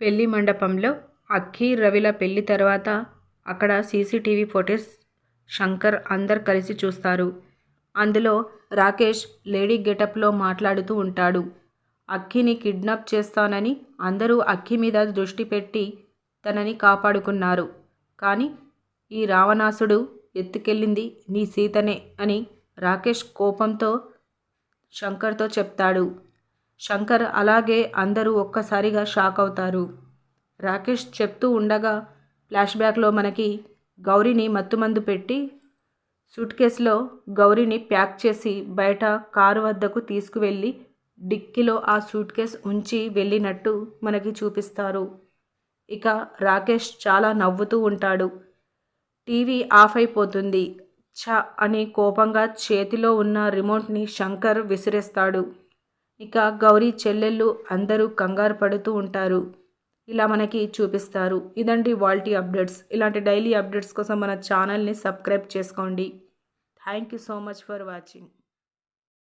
పెళ్ళి మండపంలో అక్కి రవిల పెళ్ళి తర్వాత అక్కడ సీసీటీవీ ఫుటేజ్ శంకర్ అందరు కలిసి చూస్తారు. అందులో రాకేష్ లేడీ గెటప్లో మాట్లాడుతూ ఉంటాడు. అక్కిని కిడ్నాప్ చేస్తానని అందరూ అక్కి మీద దృష్టి పెట్టి తనని కాపాడుకున్నారు. కానీ ఈ రావణాసుడు ఎత్తుకెళ్ళింది నీ సీతనే అని రాకేష్ కోపంతో శంకర్తో చెప్తాడు. శంకర్ అలాగే అందరూ ఒక్కసారిగా షాక్ అవుతారు. రాకేష్ చెప్తూ ఉండగా ఫ్లాష్ బ్యాక్లో మనకి గౌరీని మత్తుమందు పెట్టి సూట్ కేసులో గౌరీని ప్యాక్ చేసి బయట కారు వద్దకు తీసుకువెళ్ళి డిక్కీలో ఆ సూట్ కేస్ ఉంచి వెళ్ళినట్టు మనకి చూపిస్తారు. ఇక రాకేష్ చాలా నవ్వుతూ ఉంటాడు. టీవీ ఆఫ్ అయిపోతుంది. ఛ అని కోపంగా చేతిలో ఉన్న రిమోట్ని శంకర్ విసిరేస్తాడు. ఇక గౌరీ చెల్లెళ్ళు అందరూ కంగారు పడుతూ ఉంటారు. ఇలా మనకి చూపిస్తారు. ఇదండి వాల్టీ అప్డేట్స్. ఇలాంటి డైలీ అప్డేట్స్ కోసం మన ఛానల్ని సబ్స్క్రైబ్ చేసుకోండి. Thank you so much for watching.